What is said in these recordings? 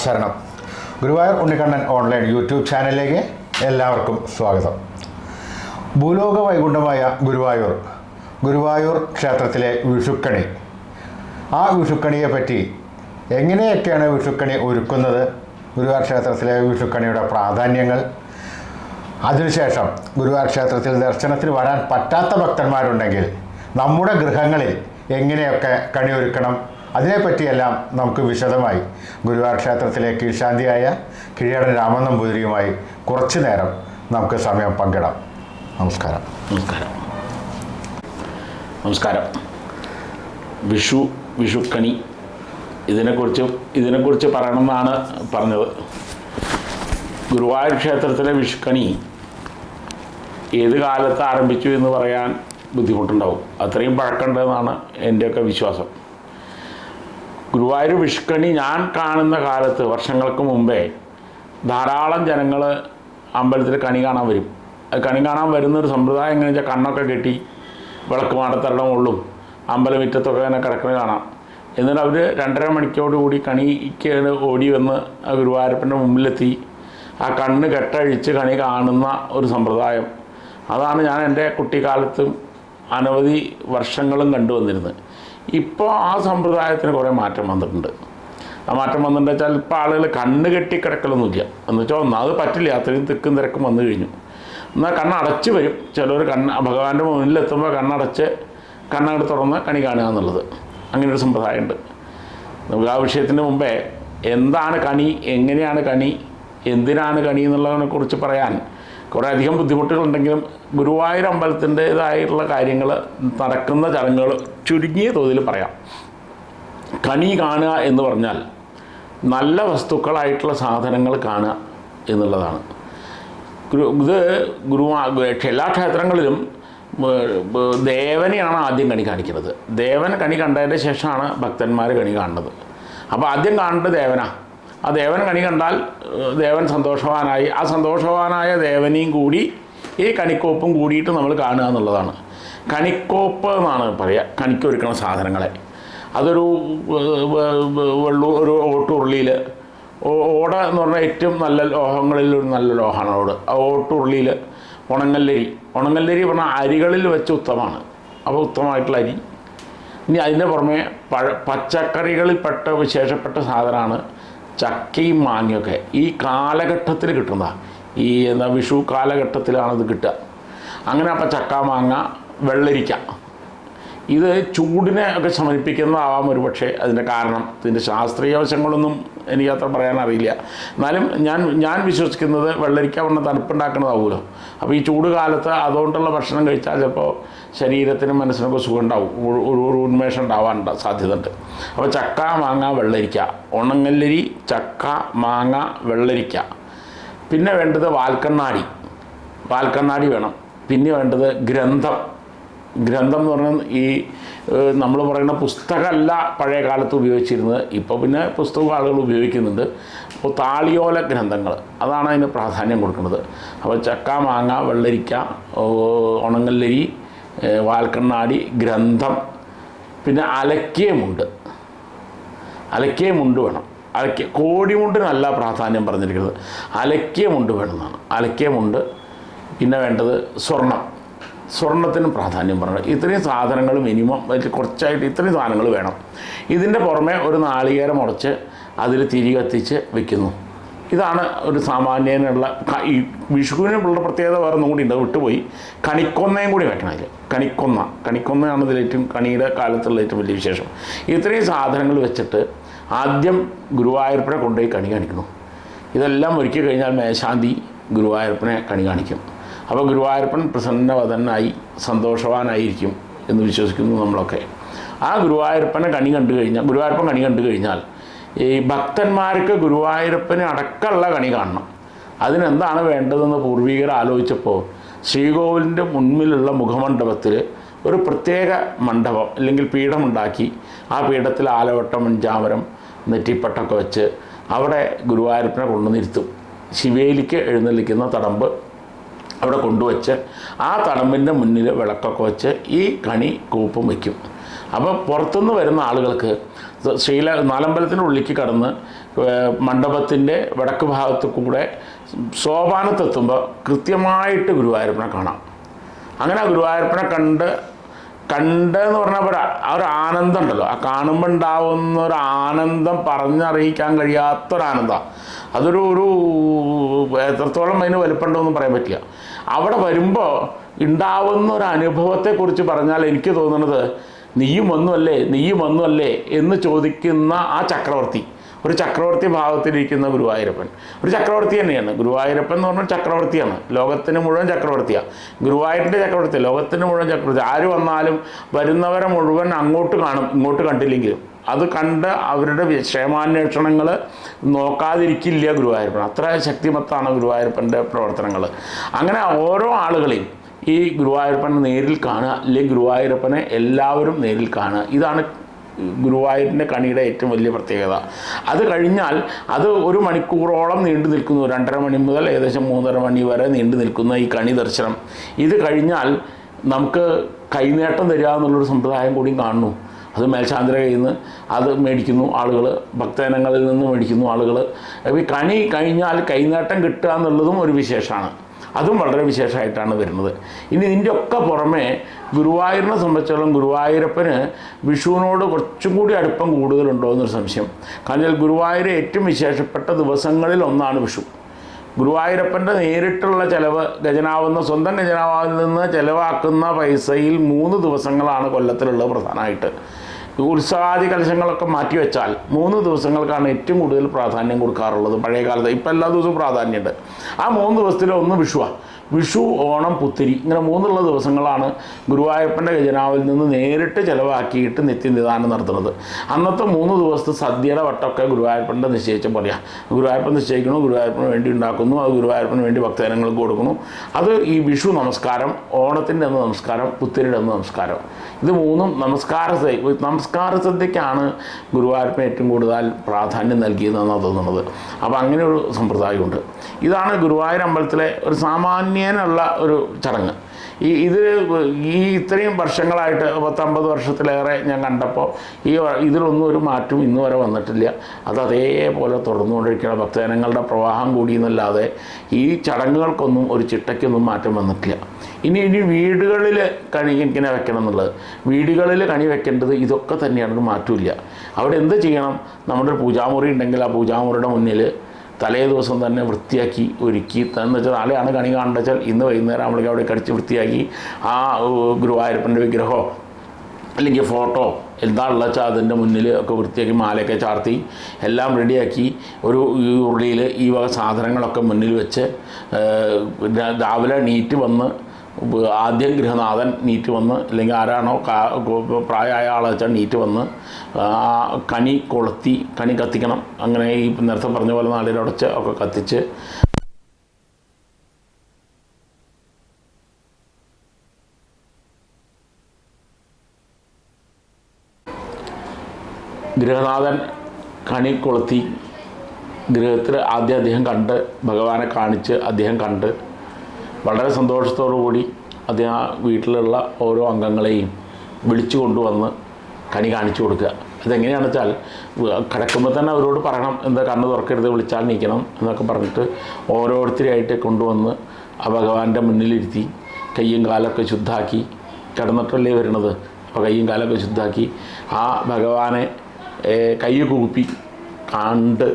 ശരണം. Guruvayur Unnikkannan online YouTube ചാനലിലേക്ക് എല്ലാവർക്കും സ്വാഗതം. ഭൂലോക വൈകുണ്ഠമായ ഗുരുവായൂർ ഗുരുവായൂർ ക്ഷേത്രത്തിലെ വിഷുക്കണി. ആ വിഷുക്കണിയെ പറ്റി എങ്ങനെയൊക്കെയാണ് വിഷുക്കണി ഒരുക്കുന്നത്? ഗുരുവായൂർ ക്ഷേത്രത്തിലെ വിഷുക്കണിയുടെ പ്രാധാന്യങ്ങൾ. അതിനുശേഷം ഗുരുവായൂർ ക്ഷേത്രത്തിൽ ദർശനത്തിന് വരാൻ പറ്റാത്ത ഭക്തന്മാരുണ്ടെങ്കിൽ നമ്മുടെ ഗൃഹങ്ങളിൽ എങ്ങനെയൊക്കെ കണിയൊരുക്കണം? അതിനെപ്പറ്റിയെല്ലാം നമുക്ക് വിശദമായി ഗുരുവായൂർ ക്ഷേത്രത്തിലെ കീഴ്ശാന്തിയായ കിഴിയടൻ രാമൻ നമ്പൂതിരിയുമായി കുറച്ചു നേരം നമുക്ക് സമയം പങ്കിടാം. നമസ്കാരം. നമസ്കാരം. നമസ്കാരം. വിഷു വിഷുക്കണി ഇതിനെക്കുറിച്ച് ഇതിനെക്കുറിച്ച് പറയണമെന്നാണ് പറഞ്ഞത്. ഗുരുവായൂർ ക്ഷേത്രത്തിലെ വിഷുക്കണി ഏത് കാലത്ത് ആരംഭിച്ചു എന്ന് പറയാൻ ബുദ്ധിമുട്ടുണ്ടാവും. അത്രയും പഴക്കമുണ്ടെന്നാണ് എന്റെയൊക്കെ വിശ്വാസം. ഗുരുവായൂർ വിഷ്കണി ഞാൻ കാണുന്ന കാലത്ത് വർഷങ്ങൾക്ക് മുമ്പേ ധാരാളം ജനങ്ങൾ അമ്പലത്തിൽ കണി കാണാൻ വരും. അത് കണി കാണാൻ വരുന്നൊരു സമ്പ്രദായം എങ്ങനെ വെച്ചാൽ കണ്ണൊക്കെ കെട്ടി വിളക്ക് മാടത്തരുടെ മുകളിലും അമ്പലമുറ്റത്തൊക്കെ തന്നെ കിടക്കുന്നത് കാണാം. എന്നിട്ട് അവർ രണ്ടര മണിക്കോടുകൂടി കണിക്ക് ഓടി വന്ന് ഗുരുവായൂരപ്പന്റെ മുമ്പിലെത്തി. ആ കണ്ണ് കെട്ടഴിച്ച് കണി കാണുന്ന ഒരു സമ്പ്രദായം. അതാണ് ഞാൻ എന്റെ കുട്ടിക്കാലത്തും അനവധി വർഷങ്ങളും കണ്ടുവന്നിരുന്നത്. ഇപ്പോൾ ആ സമ്പ്രദായത്തിന് കുറേ മാറ്റം വന്നിട്ടുണ്ട്. ആ മാറ്റം വന്നിട്ടുണ്ട് വെച്ചാൽ ഇപ്പോൾ ആളുകൾ കണ്ണ് കെട്ടി കിടക്കലൊന്നുമില്ല. എന്ന് വെച്ചാൽ ഒന്നാമത് പറ്റില്ല. അത്രയും തിക്കും തിരക്കും വന്നു കഴിഞ്ഞു. എന്നാൽ കണ്ണടച്ച് വരും. ചിലർ കണ്ണ് ഭഗവാന്റെ മുന്നിലെത്തുമ്പോൾ കണ്ണടച്ച് കണ്ണങ്ങട് തുറന്ന് കണി കാണുക എന്നുള്ളത്. അങ്ങനെയൊരു സമ്പ്രദായമുണ്ട്. നമുക്ക് ആ വിഷയത്തിന് മുമ്പേ എന്താണ് കണി എങ്ങനെയാണ് കണി എന്തിനാണ് കണി എന്നുള്ളതിനെ കുറിച്ച് പറയാൻ കുറേ അധികം ബുദ്ധിമുട്ടുകളുണ്ടെങ്കിലും ഗുരുവായൂർ അമ്പലത്തിന്റേതായിട്ടുള്ള കാര്യങ്ങൾ നടക്കുന്ന ചടങ്ങുകൾ ചുരുങ്ങിയ തോതിൽ പറയാം. കണി കാണുക എന്ന് പറഞ്ഞാൽ നല്ല വസ്തുക്കളായിട്ടുള്ള സാധനങ്ങൾ കാണുക എന്നുള്ളതാണ്. ഗുരു ഇത് ഗുരുവാ എല്ലാ ക്ഷേത്രങ്ങളിലും ദേവനെയാണ് ആദ്യം കണി കാണിക്കുന്നത്. ദേവൻ കണി കണ്ടതിന്റെ ശേഷമാണ് ഭക്തന്മാർ കണി കാണുന്നത്. അപ്പോൾ ആദ്യം കാണേണ്ടത് ദേവനാ. ആ ദേവൻ കണി കണ്ടാൽ ദേവൻ സന്തോഷവാനായി. ആ സന്തോഷവാനായ ദേവനെയും കൂടി ഈ കണിക്കോപ്പും കൂടിയിട്ട് നമ്മൾ കാണുക എന്നുള്ളതാണ്. കണിക്കോപ്പ് എന്നാണ് പറയുക കണിക്കൊരുക്കണ സാധനങ്ങളെ. അതൊരു വെള്ളു ഒരു ഓട്ടുരുളിയിൽ ഓട എന്ന് പറഞ്ഞാൽ ഏറ്റവും നല്ല ലോഹങ്ങളിൽ ഒരു നല്ല ലോഹമാണ് ഓട്. ആ ഓട്ടുരുളിയിൽ ഉണങ്ങല്ലരി. ഉണങ്ങല്ലരി പറഞ്ഞാൽ അരികളിൽ വെച്ച് ഉത്തമമാണ്. അപ്പോൾ ഉത്തമമായിട്ടുള്ള അരി. ഇനി അതിന്റെ പുറമെ പഴ പച്ചക്കറികളിൽപ്പെട്ട വിശേഷപ്പെട്ട സാധനമാണ് ചക്കയും മാങ്ങയൊക്കെ ഈ കാലഘട്ടത്തിൽ കിട്ടുന്ന ഈ എന്താ വിഷു കാലഘട്ടത്തിലാണ് കിട്ടുക. അങ്ങനെ അപ്പം ചക്ക മാങ്ങ വെള്ളരിക്ക. ഇത് ചൂടിനെ ഒക്കെ ശമനിപ്പിക്കുന്നതാവാം ഒരു പക്ഷേ അതിന്റെ കാരണം. ഇതിന്റെ ശാസ്ത്രീയ വശങ്ങളൊന്നും എനിക്ക് അത്ര പറയാൻ അറിയില്ല. എന്നാലും ഞാൻ ഞാൻ വിശ്വസിക്കുന്നത് വെള്ളരിക്ക വണ്ണം തണുപ്പുണ്ടാക്കുന്നതാവുമല്ലോ അപ്പോൾ ഈ ചൂട് കാലത്ത് അതുകൊണ്ടുള്ള ഭക്ഷണം കഴിച്ചാൽ ചിലപ്പോൾ ശരീരത്തിനും മനസ്സിനൊക്കെ സുഖം ഉണ്ടാവും ഒരു- ഉന്മേഷം ഉണ്ടാവാൻ സാധ്യത ഉണ്ട് അപ്പോൾ ചക്ക മാങ്ങ വെള്ളരിക്ക. ഉണങ്ങല്ലരി ചക്ക മാങ്ങ വെള്ളരിക്ക. പിന്നെ വേണ്ടത് വാൽക്കണ്ണാടി. വാൽക്കണ്ണാടി വേണം. പിന്നെ വേണ്ടത് ഗ്രന്ഥം. ഗ്രന്ഥം എന്ന് പറഞ്ഞാൽ ഈ നമ്മൾ പറയുന്ന പുസ്തകമല്ല പഴയ കാലത്ത് ഉപയോഗിച്ചിരുന്നത്. ഇപ്പോൾ പിന്നെ പുസ്തകം ആളുകൾ ഉപയോഗിക്കുന്നുണ്ട്. അപ്പോൾ താളിയോല ഗ്രന്ഥങ്ങൾ. അതാണ് അതിന് പ്രാധാന്യം കൊടുക്കുന്നത്. അപ്പോൾ ചക്ക മാങ്ങ വെള്ളരിക്ക ഉണങ്ങല്ലരി വാൽക്കണ്ണാടി ഗ്രന്ഥം. പിന്നെ അലക്കിയമുണ്ട്. അലക്കിയ മുണ്ട് വേണം. അലക്കിയ കോടിമുണ്ടിനല്ല പ്രാധാന്യം പറഞ്ഞിരിക്കുന്നത്. അലക്കിയ മുണ്ട് വേണമെന്നാണ്. അലക്കിയ മുണ്ട് പിന്നെ വേണ്ടത് സ്വർണം. സ്വർണത്തിന് പ്രാധാന്യം പറയണം. ഇത്രയും സാധനങ്ങൾ മിനിമം കുറച്ചായിട്ട് ഇത്രയും സാധനങ്ങൾ വേണം. ഇതിന്റെ പുറമെ ഒരു നാളികേരം ഉടച്ച് അതിൽ തിരി കത്തിച്ച് വെക്കുന്നു. ഇതാണ് ഒരു സാമാന്യനുള്ള ഈ വിഷുവിനുള്ള പ്രത്യേകത വേറെ ഒന്നും കൂടി ഉണ്ട്. വിട്ടുപോയി. കണിക്കൊന്നയും കൂടി വെക്കണം അതിൽ. കണിക്കൊന്ന. കണിക്കൊന്നയാണ് ഇതിൽ ഏറ്റവും കണിയുടെ കാലത്തുള്ള ഏറ്റവും വലിയ വിശേഷം. ഇത്രയും സാധനങ്ങൾ വെച്ചിട്ട് ആദ്യം ഗുരുവായൂരപ്പനെ കൊണ്ടുപോയി കണി കാണിക്കണം ഇതെല്ലാം ഒരുക്കി കഴിഞ്ഞാൽ മേശാന്തി ഗുരുവായൂരപ്പനെ കണി കാണിക്കും. അപ്പോൾ ഗുരുവായൂരപ്പൻ പ്രസന്നവതനായി സന്തോഷവാനായിരിക്കും എന്ന് വിശ്വസിക്കുന്നു നമ്മളൊക്കെ. ആ ഗുരുവായൂരപ്പനെ കണി കണ്ടു കഴിഞ്ഞാൽ ഗുരുവായൂരപ്പൻ കണി കണ്ടു കഴിഞ്ഞാൽ ഈ ഭക്തന്മാർക്ക് ഗുരുവായൂരപ്പന് അടക്കമുള്ള കണി കാണണം. അതിനെന്താണ് വേണ്ടതെന്ന് പൂർവികർ ആലോചിച്ചപ്പോൾ ശ്രീകോവിലിന്റെ മുൻപിലുള്ള മുഖമണ്ഡപത്തിൽ ഒരു പ്രത്യേക മണ്ഡപം അല്ലെങ്കിൽ പീഠമുണ്ടാക്കി ആ പീഠത്തിൽ ആലവട്ടം മഞ്ചാമരം നെറ്റിപ്പട്ടൊക്കെ വെച്ച് അവിടെ ഗുരുവായൂരപ്പനെ കൊണ്ടുവന്നിരുത്തും. ശിവേലിക്ക് എഴുന്നള്ളിക്കുന്ന തടമ്പ് അവിടെ കൊണ്ടുവച്ച് ആ തടമ്പിന്റെ മുന്നിൽ വിളക്കൊക്കെ വെച്ച് ഈ കണി കൂപ്പും വയ്ക്കും അപ്പോൾ പുറത്തുനിന്ന് വരുന്ന ആളുകൾക്ക് ശ്രീല നാലമ്പലത്തിന്റെ ഉള്ളിലേക്ക് കടന്ന് മണ്ഡപത്തിന്റെ വടക്ക് ഭാഗത്ത് കൂടെ സോപാനത്തെത്തുമ്പോൾ കൃത്യമായിട്ട് ഗുരുവായൂരപ്പനെ കാണാം. അങ്ങനെ ആ ഗുരുവായൂരപ്പനെ കണ്ട് കണ്ടെന്ന് പറഞ്ഞാൽ ആ ഒരു ആനന്ദം ഉണ്ടല്ലോ ആ കാണുമ്പോൾ ഉണ്ടാവുന്ന ഒരു ആനന്ദം പറഞ്ഞറിയിക്കാൻ കഴിയാത്തൊരാനന്ദമാണ് അതൊരു ഒരു എത്രത്തോളം അതിന് വലിപ്പമുണ്ടോയെന്നും പറയാൻ പറ്റില്ല. അവിടെ വരുമ്പോൾ ഉണ്ടാവുന്ന ഒരു അനുഭവത്തെക്കുറിച്ച് പറഞ്ഞാൽ എനിക്ക് തോന്നുന്നത് നീയും ഒന്നുമല്ലേ നീയും ഒന്നുമല്ലേ എന്ന് ചോദിക്കുന്ന ആ ചക്രവർത്തി. ഒരു ചക്രവർത്തി ഭാവത്തിലിരിക്കുന്ന ഗുരുവായൂരപ്പൻ. ഒരു ചക്രവർത്തി തന്നെയാണ്. ഗുരുവായൂരപ്പൻ എന്ന് പറഞ്ഞാൽ ചക്രവർത്തിയാണ്. ലോകത്തിന് മുഴുവൻ ചക്രവർത്തിയാണ് ഗുരുവായൂരിന്റെ ചക്രവർത്തി ലോകത്തിന് മുഴുവൻ ചക്രവർത്തി. ആര് വന്നാലും വരുന്നവരെ മുഴുവൻ അങ്ങോട്ട് കാണും ഇങ്ങോട്ട് കണ്ടില്ലെങ്കിലും. അത് കണ്ട് അവരുടെ ക്ഷേമാന്വേഷണങ്ങൾ നോക്കാതിരിക്കില്ല ഗുരുവായൂരപ്പൻ. അത്ര ശക്തിമത്താണ് ഗുരുവായൂരപ്പന്റെ പ്രവർത്തനങ്ങൾ. അങ്ങനെ ഓരോ ആളുകളെയും ഈ ഗുരുവായൂരപ്പനെ നേരിൽ കാണുക അല്ലെങ്കിൽ ഗുരുവായൂരപ്പനെ എല്ലാവരും നേരിൽ കാണുക. ഇതാണ് ഗുരുവായൂരിന്റെ കണിയുടെ ഏറ്റവും വലിയ പ്രത്യേകത. അത് കഴിഞ്ഞാൽ അത് ഒരു മണിക്കൂറോളം നീണ്ടു നിൽക്കുന്നു. രണ്ടര മണി മുതൽ ഏകദേശം മൂന്നര മണി വരെ നീണ്ടു നിൽക്കുന്ന ഈ കണി ദർശനം. ഇത് കഴിഞ്ഞാൽ നമുക്ക് കൈനേട്ടം തരിക എന്നുള്ളൊരു സമ്പ്രദായം കൂടിയും കാണുന്നു. അത് മേൽശാന്തിര കയ്യിൽ നിന്ന് അത് മേടിക്കുന്നു ആളുകൾ ഭക്തജനങ്ങളിൽ നിന്ന് മേടിക്കുന്നു ആളുകൾ ഈ കണി കഴിഞ്ഞാൽ കൈനേട്ടം കിട്ടുക എന്നുള്ളതും ഒരു വിശേഷമാണ്. അതും വളരെ വിശേഷമായിട്ടാണ് വരുന്നത്. ഇനി ഇതിന്റെ ഒക്കെ പുറമെ ഗുരുവായൂരിനെ സംബന്ധിച്ചോളം ഗുരുവായൂരപ്പന് വിഷുവിനോട് കുറച്ചും കൂടി അടുപ്പം കൂടുതലുണ്ടോ എന്നൊരു സംശയം. കാരണം ഗുരുവായൂർ ഏറ്റവും വിശേഷപ്പെട്ട ദിവസങ്ങളിൽ ഒന്നാണ് വിഷു. ഗുരുവായൂരപ്പന്റെ നേരിട്ടുള്ള ചിലവ് ഗജനാവുന്ന സ്വന്തം ഖജനാവിൽ നിന്ന് ചിലവാക്കുന്ന പൈസയിൽ മൂന്ന് ദിവസങ്ങളാണ് കൊല്ലത്തിലുള്ളത് പ്രധാനമായിട്ട്. ഉത്സവാദി കലശങ്ങളൊക്കെ മാറ്റിവെച്ചാൽ മൂന്ന് ദിവസങ്ങൾക്കാണ് ഏറ്റവും കൂടുതൽ പ്രാധാന്യം കൊടുക്കാറുള്ളത്. പഴയ കാലത്ത് ഇപ്പം എല്ലാ ദിവസവും പ്രാധാന്യമുണ്ട്. ആ മൂന്ന് ദിവസത്തിലെ ഒന്ന് വിഷുവാണ് വിഷു ഓണം പുത്തിരി ഇങ്ങനെ മൂന്നുള്ള ദിവസങ്ങളാണ് ഗുരുവായൂരപ്പന്റെ ഖജനാവിൽ നിന്ന് നേരിട്ട് ചിലവാക്കിയിട്ട് നിത്യനിദാനം നടത്തുന്നത്. അന്നത്തെ മൂന്ന് ദിവസത്തെ സദ്യയുടെ വട്ടമൊക്കെ ഗുരുവായൂരപ്പന്റെ നിശ്ചയിച്ച പോലെയാണ് ഗുരുവായൂരപ്പൻ നിശ്ചയിക്കുന്നു ഗുരുവായൂരപ്പന് വേണ്ടി ഉണ്ടാക്കുന്നു. അത് ഗുരുവായൂരപ്പന് വേണ്ടി ഭക്തജനങ്ങൾക്ക് കൊടുക്കുന്നു. അത് ഈ വിഷു നമസ്കാരം ഓണത്തിന്റെ അന്ന് നമസ്കാരം പുത്തിരിയുടെ അന്ന് നമസ്കാരം. ഇത് മൂന്നും നമസ്കാര സദ്യ നമസ്കാര സദ്യക്കാണ് ഗുരുവായൂരപ്പൻ ഏറ്റവും കൂടുതൽ പ്രാധാന്യം നൽകിയതെന്നാണ് തോന്നുന്നത്. അപ്പോൾ അങ്ങനെ ഒരു സമ്പ്രദായമുണ്ട്. ഇതാണ് ഗുരുവായൂർ അമ്പലത്തിലെ ഒരു സാമാന്യനുള്ള ഒരു ചടങ്ങ്. ഈ ഇത് ഈ ഇത്രയും വർഷങ്ങളായിട്ട് പത്തമ്പത് വർഷത്തിലേറെ ഞാൻ കണ്ടപ്പോൾ ഈ ഇതിലൊന്നും ഒരു മാറ്റവും ഇന്ന് വരെ വന്നിട്ടില്ല. അത് അതേപോലെ തുടർന്നുകൊണ്ടിരിക്കുകയാണ്. ഭക്തജനങ്ങളുടെ പ്രവാഹം കൂടി എന്നല്ലാതെ ഈ ചടങ്ങുകൾക്കൊന്നും ഒരു ചിട്ടയ്ക്കൊന്നും മാറ്റം വന്നിട്ടില്ല. ഇനി ഇനി വീടുകളിൽ കണി ഇങ്ങനെ വെക്കണം എന്നുള്ളത്. വീടുകളിൽ കണി വെക്കേണ്ടത് ഇതൊക്കെ തന്നെയാണ്. മാറ്റമില്ല അവിടെ എന്ത് ചെയ്യണം? നമ്മുടെ പൂജാമുറി ഉണ്ടെങ്കിൽ ആ പൂജാമുറിയുടെ മുന്നിൽ തലേ ദിവസം തന്നെ വൃത്തിയാക്കി ഒരുക്കി. എന്ന് വെച്ചാൽ നാളെയാണ് കണി കാണേണ്ടത്. വെച്ചാൽ ഇന്ന് വൈകുന്നേരം നമ്മളെ അവിടെ കടിച്ച് വൃത്തിയാക്കി ആ ഗുരുവായൂരപ്പന്റെ വിഗ്രഹമോ അല്ലെങ്കിൽ ഫോട്ടോ എന്താണുള്ള വെച്ചാൽ അതിന്റെ മുന്നിൽ ഒക്കെ വൃത്തിയാക്കി മാലയൊക്കെ ചാർത്തി എല്ലാം റെഡിയാക്കി ഒരു ഈ ഉരുളിയിൽ ഈ വക സാധനങ്ങളൊക്കെ മുന്നിൽ വെച്ച് രാവിലെ നീറ്റ് വന്ന് ആദ്യം ഗൃഹനാഥൻ നീറ്റ് വന്ന് അല്ലെങ്കിൽ ആരാണോ പ്രായമായ ആളെ വെച്ചാൽ നീറ്റ് വന്ന് ആ കണി കൊളുത്തി കണി കത്തിക്കണം. അങ്ങനെ ഈ നേരത്തെ പറഞ്ഞ പോലെ നാളിലുടച്ച് ഒക്കെ കത്തിച്ച് ഗൃഹനാഥൻ കണി കൊളുത്തി ഗൃഹത്തിൽ ആദ്യം അദ്ദേഹം കണ്ട് ഭഗവാനെ കാണിച്ച് അദ്ദേഹം കണ്ട് വളരെ സന്തോഷത്തോടു കൂടി അദ്ദേഹം ആ വീട്ടിലുള്ള ഓരോ അംഗങ്ങളെയും വിളിച്ചു കൊണ്ടുവന്ന് കണി കാണിച്ചു കൊടുക്കുക. അതെങ്ങനെയാണെന്ന് വെച്ചാൽ കിടക്കുമ്പോൾ തന്നെ അവരോട് പറയണം എന്താ കണ്ണ് തുറക്കരുത് വിളിച്ചാൽ നീക്കണം എന്നൊക്കെ പറഞ്ഞിട്ട് ഓരോരുത്തരെയായിട്ട് കൊണ്ടുവന്ന് ആ ഭഗവാന്റെ മുന്നിലിരുത്തി കയ്യും കാലൊക്കെ ശുദ്ധാക്കി കിടന്നിട്ടല്ലേ വരുന്നത് അപ്പോൾ കയ്യും കാലൊക്കെ ശുദ്ധാക്കി ആ ഭഗവാനെ കൈ കൂപ്പി കണ്ട്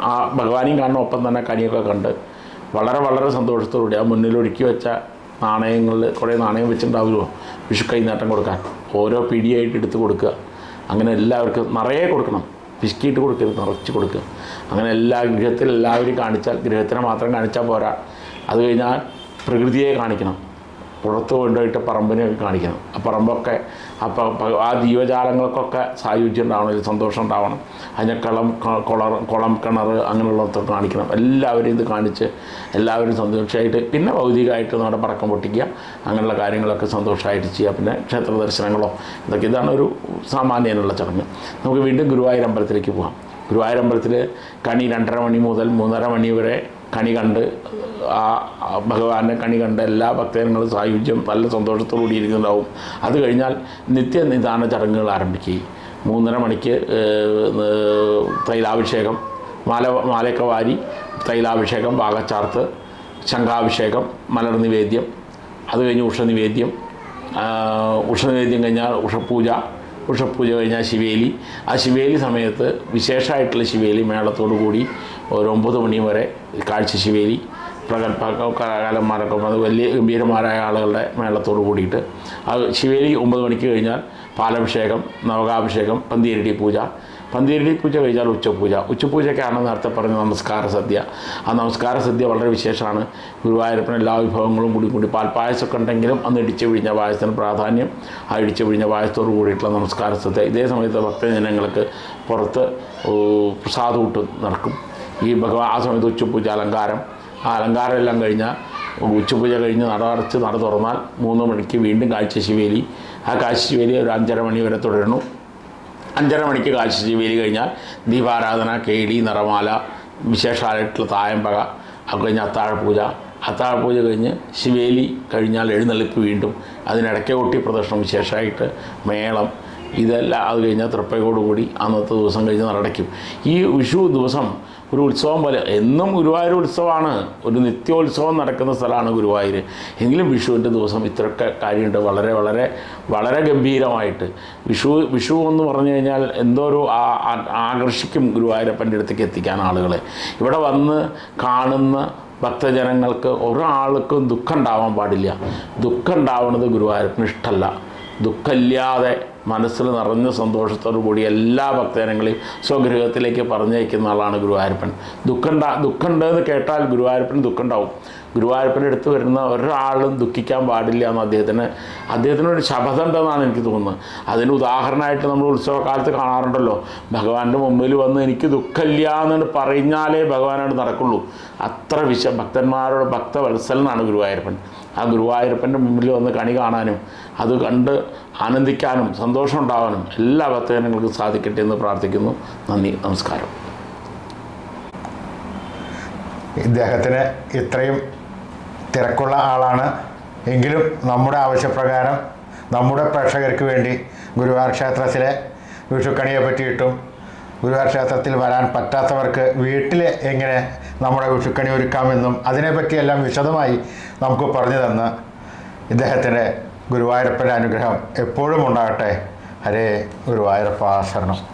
ആ ഭഗവാനെയും കാണുന്ന ഒപ്പം തന്നെ കണിയൊക്കെ കണ്ട് വളരെ വളരെ സന്തോഷത്തോടുകൂടി ആ മുന്നിൽ ഒരുക്കി വെച്ച നാണയങ്ങളിൽ കുറേ നാണയം വെച്ചിട്ടുണ്ടാവുമല്ലോ. വിഷു കൈനേട്ടം കൊടുക്കാൻ. ഓരോ പിടിയായിട്ട് എടുത്ത് കൊടുക്കുക. അങ്ങനെ എല്ലാവർക്കും നിറയെ കൊടുക്കണം. പിശുക്കിയിട്ട് കൊടുക്കരുത് നിറച്ച് കൊടുക്കുക. അങ്ങനെ എല്ലാ ഗൃഹത്തിൽ എല്ലാവരും കാണിച്ചാൽ ഗൃഹത്തിനെ മാത്രം കാണിച്ചാൽ പോരാ. അത് കഴിഞ്ഞാൽ പ്രകൃതിയെ കാണിക്കണം. പുറത്ത് കൊണ്ടുപോയിട്ട് പറമ്പിനെ കാണിക്കണം. ആ പറമ്പൊക്കെ അപ്പോൾ ആ ജീവജാലങ്ങൾക്കൊക്കെ സായുജ്യം ഉണ്ടാവണം ഒരു സന്തോഷം ഉണ്ടാവണം അതിനെ കളം കുളർ കുളം കിണർ അങ്ങനെയുള്ളതൊക്കെ കാണിക്കണം. എല്ലാവരും ഇത് കാണിച്ച് എല്ലാവരും സന്തോഷമായിട്ട് പിന്നെ ഭൗതികമായിട്ട് നമ്മുടെ പടക്കം പൊട്ടിക്കുക അങ്ങനെയുള്ള കാര്യങ്ങളൊക്കെ സന്തോഷമായിട്ട് ചെയ്യുക പിന്നെ ക്ഷേത്ര ദർശനങ്ങളോ ഇതൊക്കെ. ഇതാണ് ഒരു സാമാന്യനുള്ള ചടങ്ങ്. നമുക്ക് വീണ്ടും ഗുരുവായൂർ അമ്പലത്തിലേക്ക് പോകാം. ഗുരുവായൂർ അമ്പലത്തിൽ കണി രണ്ടര മണി മുതൽ മൂന്നര മണി വരെ കണി കണ്ട് ആ ഭഗവാനെ കണി കണ്ട് എല്ലാ ഭക്തജനങ്ങളും സായുജ്യം നല്ല സന്തോഷത്തോടുകൂടി ഇരിക്കുന്നുണ്ടാവും അത് കഴിഞ്ഞാൽ നിത്യനിദാന ചടങ്ങുകൾ ആരംഭിക്കുകയും മൂന്നര മണിക്ക് തൈലാഭിഷേകം മാല മാലയൊക്കെ വാരി തൈലാഭിഷേകം പാകച്ചാർത്ത് ശംഖാഭിഷേകം മലർ നിവേദ്യം അത് കഴിഞ്ഞ് ഉഷനിവേദ്യം ഉഷനിവേദ്യം കഴിഞ്ഞാൽ ഉഷപൂജ ഉഷപൂജ കഴിഞ്ഞാൽ ശിവേലി. ആ ശിവേലി സമയത്ത് വിശേഷമായിട്ടുള്ള ശിവേലി മേളത്തോടു കൂടി ഒരു ഒമ്പത് മണി വരെ കാഴ്ച ശിവേലി പ്രഗത്ഭ കലാകാരന്മാരൊക്കെ വന്ന് വലിയ ഗംഭീരമായ ആളുകളുടെ മേളത്തോട് കൂടിയിട്ട്. അത് ശിവേലി ഒമ്പത് മണിക്ക് കഴിഞ്ഞാൽ പാലഭിഷേകം നവകാഭിഷേകം പന്തീരടി പൂജ. പന്തീരടി പൂജ കഴിഞ്ഞാൽ ഉച്ചപൂജ. ഉച്ചപൂജയ്ക്കാണ് നേരത്തെ പറഞ്ഞ നമസ്കാര സദ്യ. ആ നമസ്കാര സദ്യ വളരെ വിശേഷമാണ്. ഗുരുവായൂരപ്പന് എല്ലാ വിഭവങ്ങളും കൂടി കൂടി പാൽപ്പായസമൊക്കെ ഉണ്ടെങ്കിലും അന്ന് ഇടിച്ചു പിഴിഞ്ഞ പായസത്തിന് പ്രാധാന്യം. ആ ഇടിച്ചു പിഴിഞ്ഞ പായസത്തോട് കൂടിയിട്ടുള്ള നമസ്കാര സദ്യ. ഇതേ സമയത്ത് ഭക്തജനങ്ങൾക്ക് പുറത്ത് പ്രസാദൂട്ട് നടക്കും. ഈ ഭഗവാൻ ആ സമയത്ത് ഉച്ചപ്പൂജ അലങ്കാരം. ആ അലങ്കാരം എല്ലാം കഴിഞ്ഞാൽ ഉച്ചപൂജ കഴിഞ്ഞ് നട അടച്ച് നട തുറന്നാൽ മൂന്ന് മണിക്ക് വീണ്ടും കാഴ്ച ശിവേലി ആ കാഴ്ച ശിവേലി ഒരു അഞ്ചര മണി വരെ തുടരുന്നു. അഞ്ചര മണിക്ക് കാഴ്ച ശിവേലി കഴിഞ്ഞാൽ ദീപാരാധന കേടി നിറമാല വിശേഷമായിട്ടുള്ള തായമ്പക അത് കഴിഞ്ഞ് അത്താഴപൂജ. അത്താഴപൂജ കഴിഞ്ഞ് ശിവേലി കഴിഞ്ഞാൽ എഴുന്നള്ളിപ്പ് വീണ്ടും. അതിനിടയ്ക്ക് കൊട്ടി പ്രദർശനം വിശേഷമായിട്ട് മേളം. ഇതെല്ലാം അത് കഴിഞ്ഞാൽ തൃപ്പയോടുകൂടി അന്നത്തെ ദിവസം കഴിഞ്ഞ് നടക്കും. ഈ വിഷു ദിവസം ഒരു ഉത്സവം പോലെ എന്നും ഗുരുവായൂർ ഉത്സവമാണ്. ഒരു നിത്യോത്സവം നടക്കുന്ന സ്ഥലമാണ് ഗുരുവായൂർ. എങ്കിലും വിഷുവിന്റെ ദിവസം ഇത്രയൊക്കെ കാര്യമുണ്ട്. വളരെ വളരെ വളരെ ഗംഭീരമായിട്ട്. വിഷു വിഷു എന്ന് പറഞ്ഞു കഴിഞ്ഞാൽ എന്തോ ഒരു ആകർഷിക്കും ഗുരുവായൂരപ്പന്റെ അടുത്തേക്ക് എത്തിക്കാൻ ആളുകളെ. ഇവിടെ വന്ന് കാണുന്ന ഭക്തജനങ്ങൾക്ക് ഒരാൾക്കും ദുഃഖം ഉണ്ടാവാൻ പാടില്ല. ദുഃഖം ഉണ്ടാവുന്നത് ഗുരുവായൂരപ്പന് ഇഷ്ടമല്ല ദുഃഖമില്ലാതെ മനസ്സിൽ നിറഞ്ഞ സന്തോഷത്തോടു കൂടി എല്ലാ ഭക്തജനങ്ങളെയും സ്വഗൃഹത്തിലേക്ക് പറഞ്ഞയക്കുന്ന ആളാണ് ഗുരുവായൂരപ്പൻ. ദുഃഖണ്ട ദുഃഖമുണ്ട് എന്ന് കേട്ടാൽ ഗുരുവായൂരപ്പന് ദുഃഖമുണ്ടാവും ഗുരുവായൂരപ്പന്റെ അടുത്ത് വരുന്ന ഒരാളും ദുഃഖിക്കാൻ പാടില്ല എന്ന് അദ്ദേഹത്തിന് അദ്ദേഹത്തിനൊരു ശപഥം ഉണ്ടെന്നാണ് എനിക്ക് തോന്നുന്നത്. അതിന് ഉദാഹരണമായിട്ട് നമ്മൾ ഉത്സവകാലത്ത് കാണാറുണ്ടല്ലോ ഭഗവാന്റെ മുമ്പിൽ വന്ന് എനിക്ക് ദുഃഖമില്ല എന്ന് പറഞ്ഞാലേ ഭഗവാനോട് നടക്കുള്ളൂ. അത്ര വിശ ഭക്തന്മാരോട് ഭക്തവത്സലനാണ് ഗുരുവായൂരപ്പൻ. ആ ഗുരുവായൂരപ്പന്റെ മുമ്പിൽ വന്ന് കണി കാണാനും അത് കണ്ട് ആനന്ദിക്കാനും സന്തോഷം ഉണ്ടാവാനും എല്ലാ ഭക്തജനങ്ങൾക്കും സാധിക്കട്ടെ എന്ന് പ്രാർത്ഥിക്കുന്നു. നന്ദി നമസ്കാരം. ഇദ്ദേഹത്തിന് ഇത്രയും തിരക്കുള്ള ആളാണ്. എങ്കിലും നമ്മുടെ ആവശ്യപ്രകാരം നമ്മുടെ പ്രേക്ഷകർക്ക് വേണ്ടി ഗുരുവായൂർ ക്ഷേത്രത്തിലെ വിഷുക്കണിയെ പറ്റിയിട്ടും ഗുരുവായൂർ ക്ഷേത്രത്തിൽ വരാൻ പറ്റാത്തവർക്ക് വീട്ടിൽ എങ്ങനെ നമ്മുടെ വിഷുക്കണി ഒരുക്കാമെന്നും അതിനെപ്പറ്റിയെല്ലാം വിശദമായി നമുക്ക് പറഞ്ഞു തന്ന് ഇദ്ദേഹത്തിന്റെ ഗുരുവായൂരപ്പന്റെ അനുഗ്രഹം എപ്പോഴും ഉണ്ടാകട്ടെ. ഹരേ ഗുരുവായൂരപ്പ ശരണം